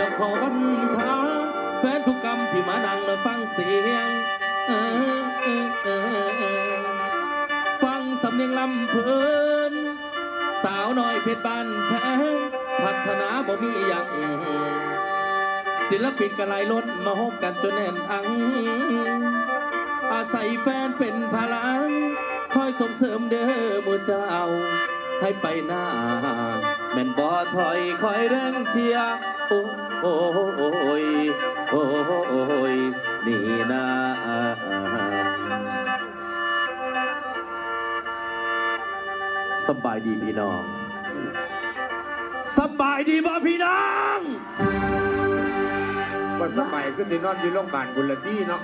ล้วขอบันทาแฟนทุกกรรมที่มานั่งและฟังเสียงฟังสำเนียงลำเพลินสาวน้อยเพชรบ้านแพงพัฒนาบ่มีอย่างศิลปินกระไลล้นมาฮบกันจนแน่นอัง อาศัยแฟนเป็นพลัง คอยส่งเสริมเด้อหมูเจ้า ให้ไปหน้า แม่นบ่ถอยคอยเร่งเชียร์ โอ้โอ้โอ้ยโอ้โอ้ยนี่นะสบายดีพี่น้อง สบายดีบ่พี่น้องว่าสมัยก็จะนอนอยู่โรงพยาบาลบุรตี้เนาะ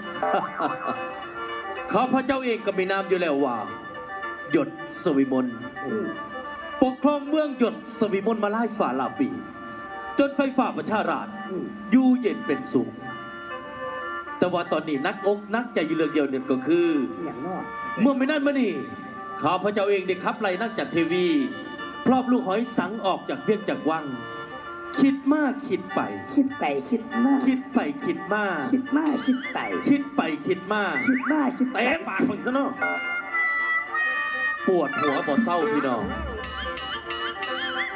ข้าพเจ้าเองก็มีนามอยู่แล้วว่า หยดสวิมลปกครองเมืองหยดสวิมลมาไล่ฝ่าลาปี จนไฟฝ่าประชาราชอยู่เย็นเป็นสุข แต่ว่าตอนนี้นักอกนักใจอยู่เรื่องเดียวเนี่ยก็คือ อย่างนอกเมื่อไม่นานมานี่ข้าพเจ้าเองได้ขับไล่นั่งจากเทวี พรอบลูกหอยสังออกจากเวียงจากวัง คิดมากคิดไป คิดไปคิดมาก คิดไปคิดมาก คิดมากคิดไป คิดไปคิดมาก คิดมากคิดไปเตะปากมึงซะเนาะปวดหัวบ่เศร้าพี่น้องห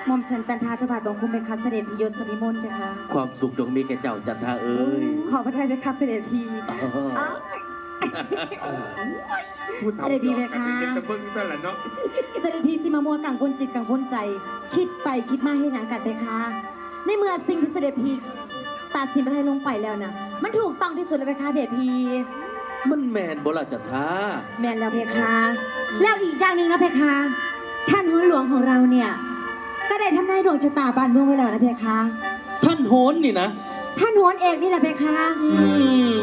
ม่อมฉันจันทาธบาตบังคุมเป็นคัสเสด็จพิยศสริมนต์นะคะความสุขจงมีแก่เจ้าจันทาเอ้ยขอพระทัยเป็นคัสเสด็จพีอ๋ออ้าวผู้เฒ่าเสด็จพี่เพคะเป็นตะเบิ้งนั่นแหละเนาะเสด็จพี่สิมามัวกังวลจิตกังวลใจ คิดไปคิดมาให้หยังกันเพคะในเมื่อสิ่งที่เสด็จพี่ตัดสินใจลงไปแล้วนะมันถูกต้องที่สุดเลยเพคะเดชพีมันแมนบ่ล่ะจันทาแม่นแล้วเพคะ แล้วอีกอย่างหนึ่งนะเพคะ ท่านหัวหลวงของเราเนี่ย ก็ได้ทำนายดวงชะตาบ้านเมืองไว้แล้วนะเพคะ ท่านโหนนี่นะ ท่านหัวเอกนี่แหละเพคะอืม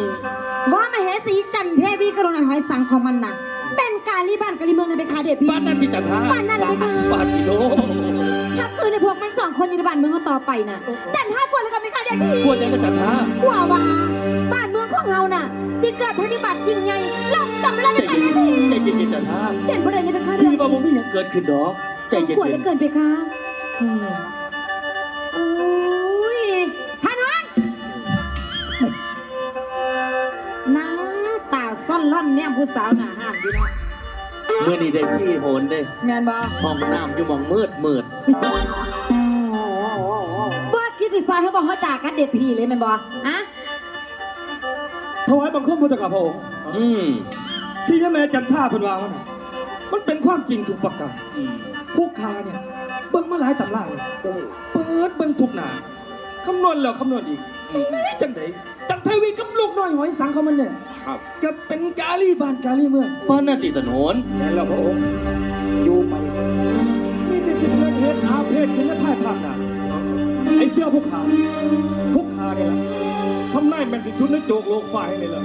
ว่ามาเหสีจันเทวีกรุณาหอยสังของมันน่ะเป็นการรีบ้านการรีเมืองนะเพคะเดชพีบ้านนั่นพี่จันทาบ้านนั่นเลยเพคะ บ้านพี่โตถ้าคืนในพวกมันสองคนอยู่ในบ้านเมืองเขาต่อไปน่ะจันห้ากลัวแล้วกันไหมคะเด็กพี่ กลัวจังกะจันทากลัวว่าบ้านเมืองของเราน่ะสิเกิดภัยพิบัติยิ่งใหญ่เราจำไม่ได้ใจไม่ไปเย็นนะพี่ใจเย็นๆจันทาเห็นประเด็นนี้เป็นข้าเรื่พี่องว่าบ่มีหยังเกิดขึ้นดอก ใจเย็กลัวเหลืนอเกินไปคะ อืมโอ้ยท่านวันหน้าตาซ่อนล่อนเนี่ยผู้สาวหน้าห้ามดีเนาะๆมื้อนี้ได้ที่โหนเด้แมนบอห้องน้ำอยู่หมองมืดมืดว่าคิดสิซอยเขาบอกเขาจากกันเด็ดพีเลยแมนบออะถวายบังคมพระเจ้าข้าพระองค์อืมที่ยะแม่จันท่าเพิ่นวางมันน่ะมันเป็นความจริงถูกประการอืมพวกข้าเนี่ย เบิ่งมาหลายตำราเลยเปิดเบิ่งทุกหน้าคำนวณแล้วคำนวณอีกจังไดจังไดจังไทวีกับลูกน้อยหอยสังเขามันเนี่ยครับก็เป็นกาลีบ้านกาลีเมืองบ้านนั่นติดถนนแม่นแล้วพระองค์อยู่ไปมีแต่สิ่งเกิดเหตุอาเพศขึ้นและพ่ายภาคหน้าไอ้เสื้อพวกข้าพวกข้าเนี่ยล่ะทำนายแม่นที่สุดในโจกโลกฝ่ายเลยล่ะ